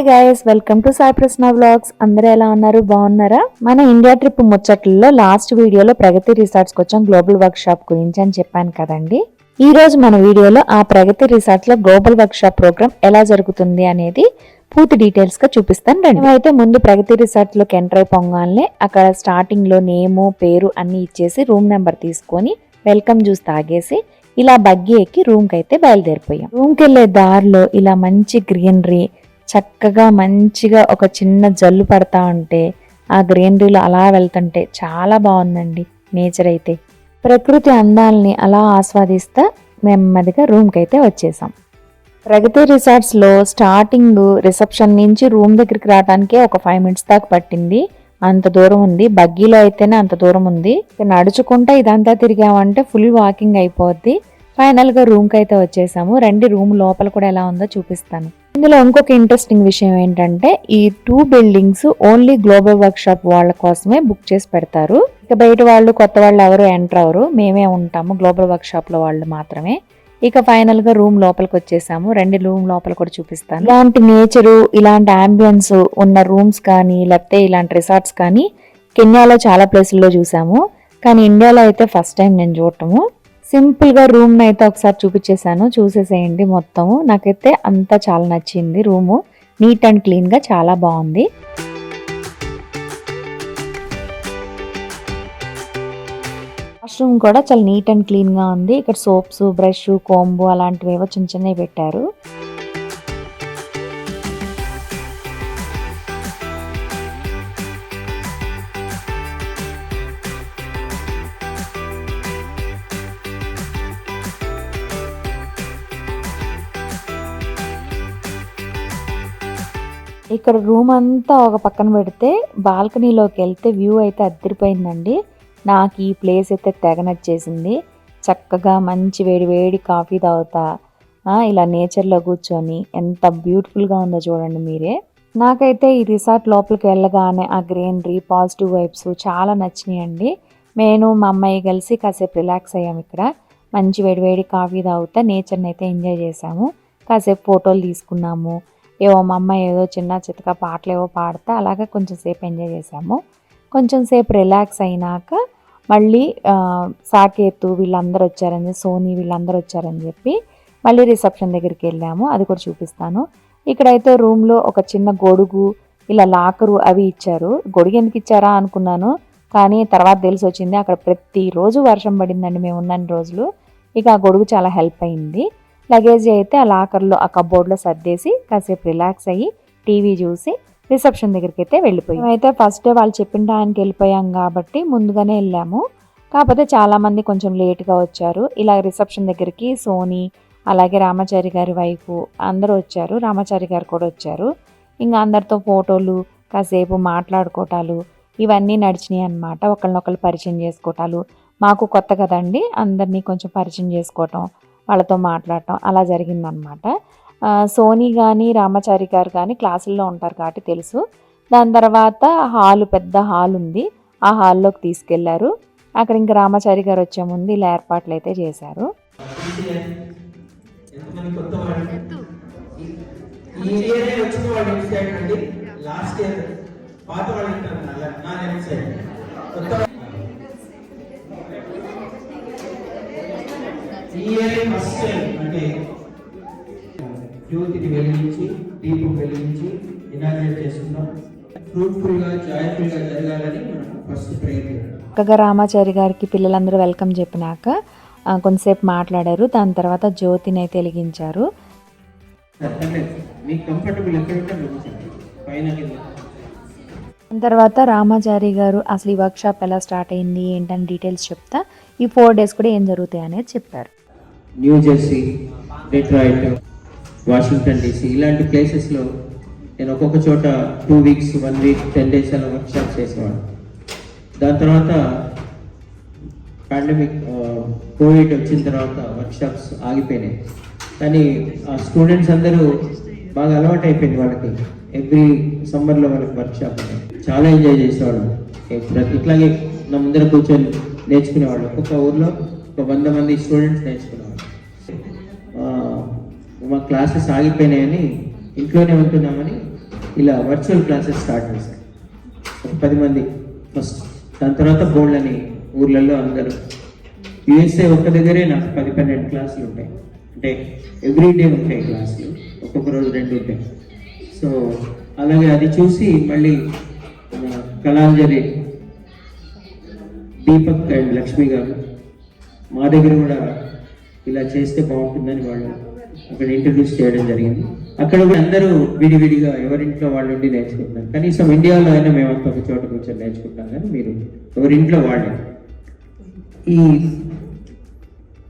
Hi guys welcome to Sai Prashna vlogs అందరూ ఎలా ఉన్నారు? బాగున్నారా? మన ఇండియా ట్రిప్ ముచ్చట్లలో లాస్ట్ వీడియోలో ప్రగతి రిసార్ట్స్కి వచ్చాం గ్లోబల్ వర్క్ షాప్ గురించి అని చెప్పాను కదండి. ఈ రోజు మన వీడియోలో ఆ ప్రగతి రిసార్ట్స్లో గ్లోబల్ వర్క్ షాప్ ప్రోగ్రామ్ ఎలా జరుగుతుంది అనేది పూర్తి డీటెయిల్స్గా చూపిస్తాను రండి. అయితే ముందు ప్రగతి రిసార్ట్లోకి ఎంటర్ అయిపోగానే అక్కడ స్టార్టింగ్లో నేము పేరు అన్ని ఇచ్చేసి రూమ్ నెంబర్ తీసుకొని వెల్కమ్ జ్యూస్ తాగేసి ఇలా బగ్గి ఎక్కి రూమ్కి అయితే బయలుదేరిపోయాం. రూమ్ వెళ్ళే వెళ్ళే దారిలో ఇలా మంచి గ్రీనరీ చక్కగా మంచిగా ఒక చిన్న జల్లు పడతా ఉంటే ఆ గ్రీనరీలో అలా వెళ్తుంటే చాలా బాగుందండి నేచర్ అయితే. ప్రకృతి అందాలని అలా ఆస్వాదిస్తా నెమ్మదిగా రూమ్కి అయితే వచ్చేసాం. ప్రగతి రిసార్ట్స్లో స్టార్టింగ్ రిసెప్షన్ నుంచి రూమ్ దగ్గరికి రావడానికే ఒక ఫైవ్ మినిట్స్ దాకా పట్టింది. అంత దూరం ఉంది. బగ్గీలో అయితేనే అంత దూరం ఉంది. నడుచుకుంటా ఇదంతా తిరిగామంటే ఫుల్ వాకింగ్ అయిపోద్ది. ఫైనల్గా రూమ్కి అయితే వచ్చేసాము. రండి రూమ్ లోపల కూడా ఎలా ఉందో చూపిస్తాను. ఇందులో ఇంకొక ఇంట్రెస్టింగ్ విషయం ఏంటంటే ఈ two buildings only global workshop వాళ్ళ కోసమే బుక్ చేసి పెడతారు. ఇక బయట వాళ్ళు కొత్త వాళ్ళు ఎవరు ఎంటర్ అవరు మేమే ఉంటాము గ్లోబల్ వర్క్ షాప్లో వాళ్ళు మాత్రమే. ఇక ఫైనల్గా రూమ్ లోపలికి వచ్చేసాము. రెండు రూమ్ లోపల కూడా చూపిస్తాను. ఇలాంటి నేచరు ఇలాంటి అంబియన్స్ ఉన్న రూమ్స్ కానీ లేకపోతే ఇలాంటి రిసార్ట్స్ కానీ కెన్యాలో చాలా ప్లేసుల్లో చూసాము. కానీ ఇండియాలో అయితే ఫస్ట్ టైం నేను చూడటము. సింపుల్గా రూమ్ అయితే ఒకసారి చూపించేశాను. చూసేసేయండి మొత్తము. నాకైతే అంతా చాలా నచ్చింది రూము. నీట్ అండ్ క్లీన్గా చాలా బాగుంది. వాష్రూమ్ కూడా చాలా నీట్ అండ్ క్లీన్గా ఉంది. ఇక్కడ సోప్స్ బ్రష్ కోంబు అలాంటివి ఏవో చిన్న చిన్నవి పెట్టారు. ఇక్కడ రూమ్ అంతా ఒక పక్కన పెడితే బాల్కనీలోకి వెళ్తే వ్యూ అయితే అద్దరిపోయిందండి. నాకు ఈ ప్లేస్ అయితే తెగ నచ్చేసింది. చక్కగా మంచి వేడి వేడి కాఫీ తాగుతా ఇలా నేచర్లో కూర్చొని ఎంత బ్యూటిఫుల్గా ఉందో చూడండి మీరే. నాకైతే ఈ రిసార్ట్ లోపలికి వెళ్ళగానే ఆ గ్రీనరీ పాజిటివ్ వైబ్స్ చాలా నచ్చినాయండి. నేను మా అమ్మాయి కలిసి కాసేపు రిలాక్స్ అయ్యాం ఇక్కడ. మంచి వేడి వేడి కాఫీ తాగుతా నేచర్ని అయితే ఎంజాయ్ చేసాము కాసేపు ఫోటోలు తీసుకున్నాము. ఏవో మా అమ్మ ఏదో చిన్న చితక పాటలు ఏవో పాడితే అలాగే కొంచెం సేపు ఎంజాయ్ చేసాము కొంచెం సేపు రిలాక్స్ అయినాక మళ్ళీ సాకేతు వీళ్ళందరూ వచ్చారని సోనీ వీళ్ళందరూ వచ్చారని చెప్పి మళ్ళీ రిసెప్షన్ దగ్గరికి వెళ్ళాము. అది కూడా చూపిస్తాను. ఇక్కడైతే రూమ్లో ఒక చిన్న గొడుగు ఇలా లాకరు అవి ఇచ్చారు. గొడుగు ఎందుకు ఇచ్చారా అనుకున్నాను. కానీ తర్వాత తెలిసి వచ్చింది అక్కడ ప్రతిరోజు వర్షం పడిందండి. మేము ఉన్నన్ని రోజులు. ఇక ఆ గొడుగు చాలా హెల్ప్ అయింది. లగేజ్ అయితే ఆ లాకర్లో ఆ కబోర్డ్లో సర్దేసి కాసేపు రిలాక్స్ అయ్యి టీవీ చూసి రిసెప్షన్ దగ్గరికి అయితే వెళ్ళిపోయాం. అయితే ఫస్ట్ డే వాళ్ళు చెప్పిన టైంకి వెళ్ళిపోయాం కాబట్టి ముందుగానే వెళ్ళాము. కాకపోతే చాలామంది కొంచెం లేట్గా వచ్చారు. ఇలా రిసెప్షన్ దగ్గరికి సోనీ అలాగే రామాచారి గారి వైపు అందరూ వచ్చారు. రామాచారి గారు కూడా వచ్చారు. ఇంకా అందరితో ఫోటోలు కాసేపు మాట్లాడుకోవటాలు ఇవన్నీ నడిచినాయి అనమాట ఒకరినొకరు పరిచయం చేసుకోవటాలు మాకు కొత్త కదండి అందరినీ కొంచెం పరిచయం చేసుకోవటం. వాళ్ళతో మాట్లాడటం అలా జరిగిందనమాట. సోనీ కానీ రామాచారి గారు కానీ క్లాసుల్లో ఉంటారు కాబట్టి తెలుసు. దాని తర్వాత హాలు పెద్ద హాల్ ఉంది. ఆ హాల్లోకి తీసుకెళ్ళారు. అక్కడ ఇంకా రామాచారి గారు వచ్చే ముందు ఇలా ఏర్పాట్లు అయితే చేశారు. ఈ వచ్చిన వాళ్ళు అండి లాస్ట్ ఇయర్ పాత వాళ్ళు నా లెఫ్ట్ సైడ్. కొత్త వాళ్ళు- ఈ ఇయర్ ఫస్ట్ అంటే జ్యోతిని వెలిగించి దీపం వెలిగించి ఇనాగ్రేట్ చేస్తున్నాం. జరగాలని మనం ఫస్ట్ ప్రేయర్ చక్కగా రామాచారి గారికి పిల్లలందరూ వెల్కమ్ చెప్పినాక కొంతసేపు మాట్లాడారు. దాని తర్వాత జ్యోతిని అయితే వెలిగించారు. తర్వాత రామాచారి గారు అసలు ఈ వర్క్ షాప్ ఎలా స్టార్ట్ అయింది ఏంటని డీటెయిల్స్ చెప్తా. ఈ ఫోర్ డేస్ కూడా ఏం జరుగుతాయి అనేది చెప్పారు. New Jersey Detroit Washington DC ఇలాంటి ప్లేసెస్లో నేను ఒక్కొక్క చోట two weeks one week ten days అలా వర్క్ చేసేవాడు దాని తర్వాత పాండమిక్ కోవిడ్ వచ్చిన తర్వాత వర్క్ షాప్స్ ఆగిపోయినాయి. కానీ ఆ స్టూడెంట్స్ అందరూ బాగా అలవాటు అయిపోయింది వాళ్ళకి ఎవ్రీ సమ్మర్లో వాళ్ళకి వర్క్ షాప్ చాలా ఎంజాయ్ చేసేవాళ్ళం. ప్రతి ఇట్లాగే నా ముందర కూర్చొని నేర్చుకునేవాళ్ళు. ఒక్కొక్క ఊర్లో ఒక వంద మంది స్టూడెంట్స్ నేర్చుకున్నారు మా క్లాసెస్ ఆగిపోయినాయని ఇంట్లోనే ఉంటున్నామని ఇలా వర్చువల్ క్లాసెస్ స్టార్ట్ చేశారు. ఒక పది మంది ఫస్ట్ దాని తర్వాత బోల్డ్ అని ఊర్లలో అందరూ. యుఎస్ఏ ఒక్క దగ్గరే నాకు పది పన్నెండు క్లాసులు ఉంటాయి. అంటే ఎవ్రీ డే ఉంటాయి క్లాసులు ఒక్కొక్క రోజు రెండు ఉంటాయి. సో అలాగే అది చూసి మళ్ళీ కళాంజలి దీపక్ అండ్ లక్ష్మి గారు మా దగ్గర కూడా ఇలా చేస్తే బాగుంటుందని వాళ్ళు అక్కడ ఇంట్రడ్యూస్ చేయడం జరిగింది. అక్కడ కూడా అందరూ విడివిడిగా ఎవరింట్లో వాళ్ళు ఉండి నేర్చుకుంటున్నారు. కనీసం ఇండియాలో అయినా మేమంతా ఒక చోట కూర్చొని నేర్చుకుంటాం కానీ మీరు ఎవరింట్లో వాళ్ళు. ఈ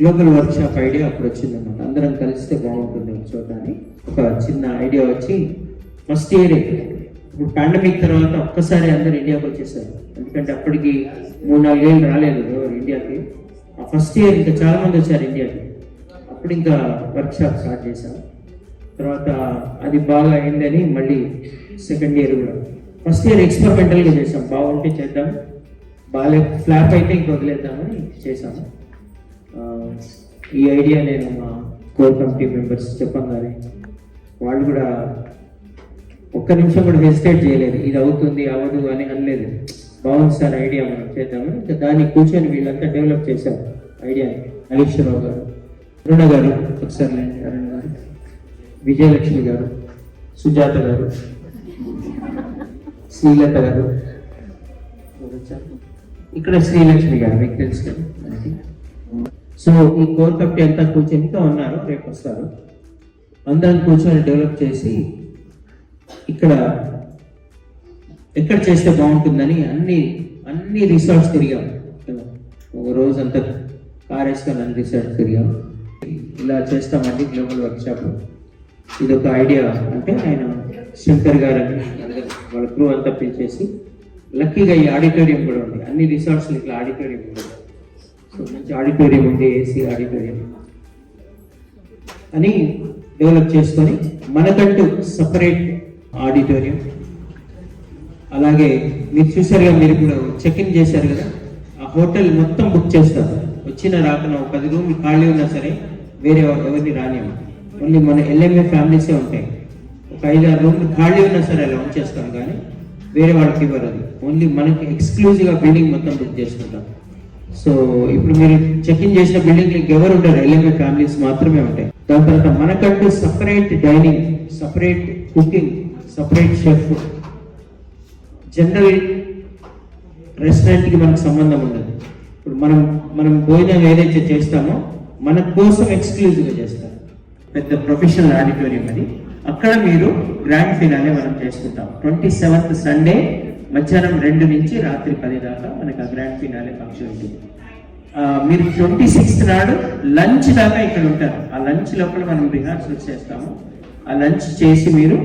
గ్లోబల్ వర్క్ షాప్ ఐడియా అప్పుడు వచ్చిందన్నమాట. అందరం కలిస్తే బాగుంటుంది ఒక చోట అని. ఒక చిన్న ఐడియా వచ్చి ఫస్ట్ ఇయర్ ఇప్పుడు పాండమిక్ తర్వాత ఒక్కసారి అందరు ఇండియాకి వచ్చేసారు. ఎందుకంటే అప్పటికి మూడు నాలుగేళ్ళు రాలేదు ఎవరు ఇండియాకి ఆ ఫస్ట్ ఇయర్ ఇంకా చాలా మంది వచ్చారు ఇండియాకి అప్పుడు ఇంకా వర్క్షాప్ స్టార్ట్ చేశాను తర్వాత అది బాగా అయిందని మళ్ళీ సెకండ్ ఇయర్ కూడా. ఫస్ట్ ఇయర్ ఎక్స్పెరిమెంటల్గా చేసాం బాగుంటే చేద్దాం. బాగాలే ఫ్లాప్ అయితే ఇంక వదిలేద్దామని చేశాము ఈ ఐడియా నేను మా కోర్ కమిటీ మెంబర్స్ చెప్పగానే వాళ్ళు కూడా ఒక్క నిమిషం కూడా హెసిటేట్ చేయలేదు. ఇది అవుతుంది అవ్వదు అని అనలేదు. బాగుంది సార్ ఐడియా మనం చేద్దామని. ఇంకా దాన్ని కూర్చొని వీళ్ళంతా డెవలప్ చేశారు ఐడియాని నాగేశ్వరరావు గారు. అరుణ గారు ఒకసారి లేండి, అరుణ గారు విజయలక్ష్మి గారు సుజాత గారు శ్రీలత గారు. ఇక్కడ శ్రీలక్ష్మి గారు మీకు తెలుసు కదా. సో ఈ కోర్ కమిటీ అంతా కూర్చొనితో ఉన్నారు రేపు వస్తారు. అందరం కూర్చొని డెవలప్ చేసి ఇక్కడ ఎక్కడ చేస్తే బాగుంటుందని అన్ని అన్ని రిసార్ట్స్ తిరిగాం. ఒక రోజంతా అంతా కార్ వేసుకొని అన్ని రిసార్ట్స్ తిరిగాం. ఇలా చేస్తామండి గ్లోబల్ వర్క్షాప్. ఇది ఒక ఐడియా అంటే ఆయన శంకర్ గారు అని వాళ్ళ క్రూ అంతా పిలిచేసి లక్కీగా ఈ ఆడిటోరియం కూడా ఉంది. అన్ని రిసార్ట్స్ ఇట్లా ఆడిటోరియం ఉంది. సో మంచి ఆడిటోరియం ఉంది ఏసీ ఆడిటోరియం. అని డెవలప్ చేసుకొని మనకంటూ సపరేట్ ఆడిటోరియం. అలాగే మీరు చూసారుగా మీరు ఇప్పుడు చెక్ ఇన్ చేశారు కదా? ఆ హోటల్ మొత్తం బుక్ చేస్తారు. వచ్చిన రాకన ఒక పది రూమ్ ఖాళీ ఉన్నా సరే వేరే ఎవరిని రానివ్వం ఓన్లీ మన ఎల్ఎంఏ ఫ్యామిలీసే ఉంటాయి. ఒక ఐదు ఆరు రూమ్లు ఖాళీ ఉన్నా సరే అలా ఉంచేస్తాం కానీ వేరే వాళ్ళకి ఇవ్వరు అది. ఓన్లీ మనకి ఎక్స్క్లూజివ్గా బిల్డింగ్ మొత్తం బుక్ చేసుకుంటాం. సో ఇప్పుడు మీరు చెక్ ఇన్ చేసిన బిల్డింగ్ ఎవరు ఉంటారు ఎల్ఎంఏ ఫ్యామిలీస్ మాత్రమే ఉంటాయి. దాని తర్వాత మనకంటూ separate dining separate cooking separate chef general రెస్టారెంట్కి మనకు సంబంధం ఉండదు. ఇప్పుడు మనం మనం భోజనం ఏదైతే చేస్తామో మన కోసం ఎక్స్క్లూజివ్గా చేస్తారు. పెద్ద ప్రొఫెషనల్ ఆడిటోరియం అది. అక్కడ మీరు గ్రాండ్ ఫినాలే మనం చేసుకుంటాం. ట్వంటీ సెవెంత్ సండే మధ్యాహ్నం రెండు నుంచి రాత్రి పది దాకా మనకు ఆ గ్రాండ్ ఫినాలే ఫంక్షన్ ఉంటుంది. మీరు ట్వంటీ సిక్స్త్ నాడు లంచ్ దాకా ఇక్కడ ఉంటారు. ఆ లంచ్ లోపల మనం రిహార్సల్ చేస్తాము. ఆ లంచ్ చేసి మీరు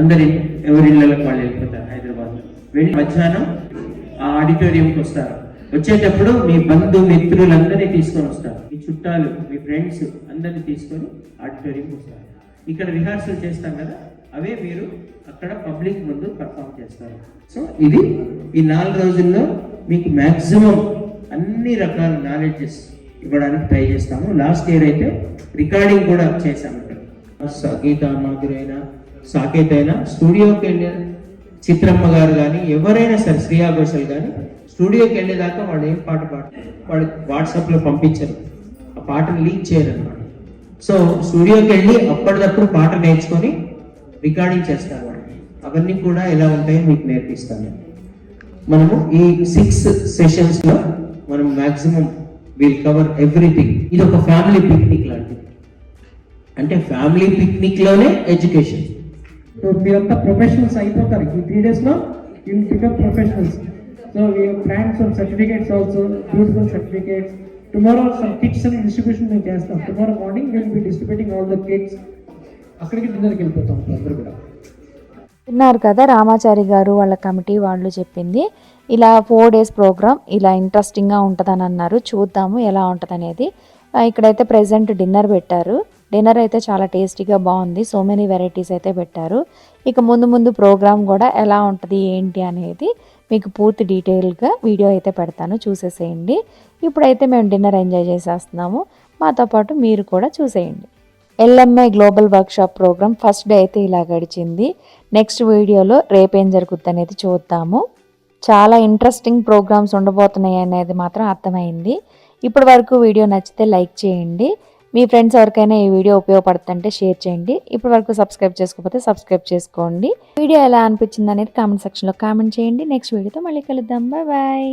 అందరి ఎవరి ఇళ్ళకి వాళ్ళు వెళ్ళిపోతారు హైదరాబాద్లో. వెళ్ళి మధ్యాహ్నం ఆ ఆడిటోరియంకి వస్తారు. వచ్చేటప్పుడు మీ బంధుమిత్రులందరినీ తీసుకొని వస్తారు. మీ చుట్టాలు మీ ఫ్రెండ్స్ అందరినీ తీసుకొని ఆడిటోరియంకి వస్తారు. ఇక్కడ రిహార్సల్ చేస్తాం కదా అవే మీరు అక్కడ పబ్లిక్ ముందు పర్ఫామ్ చేస్తారు. సో ఇది ఈ నాలుగు రోజుల్లో మీకు మ్యాక్సిమం అన్ని రకాల నాలెడ్జెస్ ఇవ్వడానికి ట్రై చేస్తాము. లాస్ట్ ఇయర్ అయితే రికార్డింగ్ కూడా చేశాము. ఇక్కడ స- గీత మాధురి అయినా సాకేత్ అయినా స్టూడియోకి వెళ్ళిన చిత్రమ్మ గారు కానీ ఎవరైనా సరే శ్రేయా ఘోషల్ కానీ స్టూడియోకి వెళ్ళేదాకా వాళ్ళు ఏం పాట పాడతారు వాళ్ళు వాట్సాప్లో పంపించరు. ఆ పాటను లీక్ చేయరు అనమాట సో స్టూడియోకి వెళ్ళి అప్పటిదప్పుడు పాట నేర్చుకొని రికార్డింగ్ చేస్తారు వాళ్ళు. అవన్నీ కూడా ఎలా ఉంటాయో మీకు నేర్పిస్తాను. మనము ఈ సిక్స్ సెషన్స్లో మనం మ్యాక్సిమం విల్ కవర్ ఎవ్రీథింగ్. ఇది ఒక ఫ్యామిలీ పిక్నిక్ లాంటిది. అంటే ఫ్యామిలీ పిక్నిక్లోనే ఎడ్యుకేషన్. సో మీరంతా ప్రొఫెషనల్స్ అయిపోతారు. ఈ త్రీ డేస్లో you become professionals. So we plan some certificates also beautiful certificates tomorrow some kits అని డిస్ట్రిబ్యూషన్ మేము చేస్తాం tomorrow morning will be distributing all the kits అక్కడికి డిన్నర్కి వెళ్ళిపోతాం అందరూ కూడా. విన్నారు కదా రామాచారి గారు వాళ్ళ కమిటీ వాళ్ళు చెప్పింది. ఇలా ఫోర్ డేస్ ప్రోగ్రామ్ ఇలా ఇంట్రెస్టింగ్గా ఉంటుందని అన్నారు. చూద్దాము ఎలా ఉంటుంది అనేది ఇక్కడైతే ప్రెసెంట్ డిన్నర్ పెట్టారు. డిన్నర్ అయితే చాలా టేస్టీగా బాగుంది. సో మెనీ వెరైటీస్ అయితే పెట్టారు. ఇక ముందు ముందు ప్రోగ్రామ్ కూడా ఎలా ఉంటుంది ఏంటి అనేది మీకు పూర్తి డీటెయిల్గా వీడియో అయితే పెడతాను. చూసేసేయండి. ఇప్పుడైతే మేము డిన్నర్ ఎంజాయ్ చేసేస్తున్నాము. మాతో పాటు మీరు కూడా చూసేయండి. LMI global workshop program first day అయితే ఇలా గడిచింది. నెక్స్ట్ వీడియోలో రేపేం జరుగుద్ది అనేది చూద్దాము. చాలా ఇంట్రెస్టింగ్ ప్రోగ్రామ్స్ ఉండబోతున్నాయి అనేది మాత్రం అర్థమైంది. ఇప్పటి వరకు వీడియో నచ్చితే లైక్ చేయండి. మీ ఫ్రెండ్స్ ఎవరికైనా ఈ వీడియో ఉపయోగపడుతుంటే షేర్ చేయండి. ఇప్పటి వరకు సబ్స్క్రైబ్ చేసుకోకపోతే సబ్స్క్రైబ్ చేసుకోండి. వీడియో ఎలా అనిపించింది అనేది కామెంట్ సెక్షన్లో కామెంట్ చేయండి. నెక్స్ట్ వీడియోతో మళ్ళీ కలుద్దాం. Bye bye.